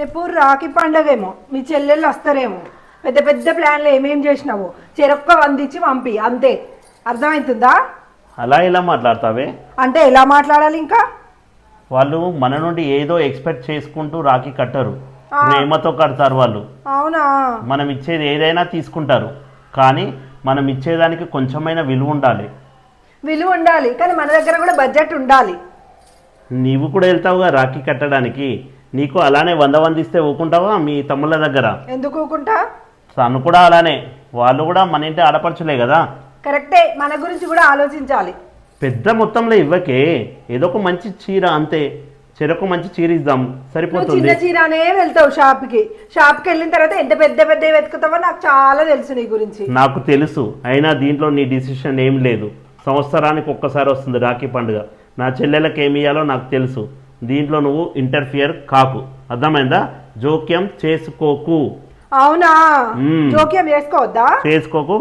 రేపు రాఖీ పండగేమో. మీ చెల్లెళ్ళు వస్తారేమో. పెద్ద పెద్ద ప్లాన్లు ఏమేం చేసినావు. చెరొక్క వందించి పంపి అంతే. అర్థమవుతుందా అలా ఇలా మాట్లాడతావే? అంటే ఎలా మాట్లాడాలి ఇంకా? వాళ్ళు మన నుండి ఏదో ఎక్స్పెక్ట్ చేసుకుంటూ రాఖీ కట్టరు. ప్రేమతో కడతారు వాళ్ళు. అవునా? మనం ఇచ్చేది ఏదైనా తీసుకుంటారు. కానీ మనం ఇచ్చేదానికి కొంచెమైనా విలువ ఉండాలి. విలువ ఉండాలి. కానీ మన దగ్గర కూడా బడ్జెట్ ఉండాలి. నీవు కూడా వెళ్తావుగా రాఖీ కట్టడానికి. నీకు అలానే వంద వందిస్తే ఊకుంటావా మీ తమ్ముళ్ళ దగ్గర? ఎందుకు ఊకుంటా? తను కూడా అలానే. వాళ్ళు కూడా మన ఇంటి ఆడపరచులే కదా. కరెక్టే మన గురించి కూడా ఆలోచించాలి. పెద్ద మొత్తంలో ఇవ్వకే. ఏదో ఒక మంచి చీర అంతే. చెరకు మంచి చీర ఇద్దాం. నువ్వు సరిపోతుంది. చిన్న చీరనే వెళ్తావు షాప్కి. షాప్కి వెళ్ళిన తర్వాత ఎంత పెద్ద పెద్ద వెతుకుతావో నాకు చాలా తెలుసు నీ గురించి. నాకు తెలుసు. అయినా దీంట్లో నీ డిసిషన్ ఏం లేదు. సంవత్సరానికి ఒక్కసారి వస్తుంది రాఖీ పండుగ. నా చెల్లెలకు ఏమి ఇయ్యాలో నాకు తెలుసు. దీంట్లో నువ్వు ఇంటర్ఫియర్ కాకు. అర్థమైందా? జోక్యం చేసుకోకు. అవునా. జోక్యం చేసుకోవద్దా? చేసుకోకు.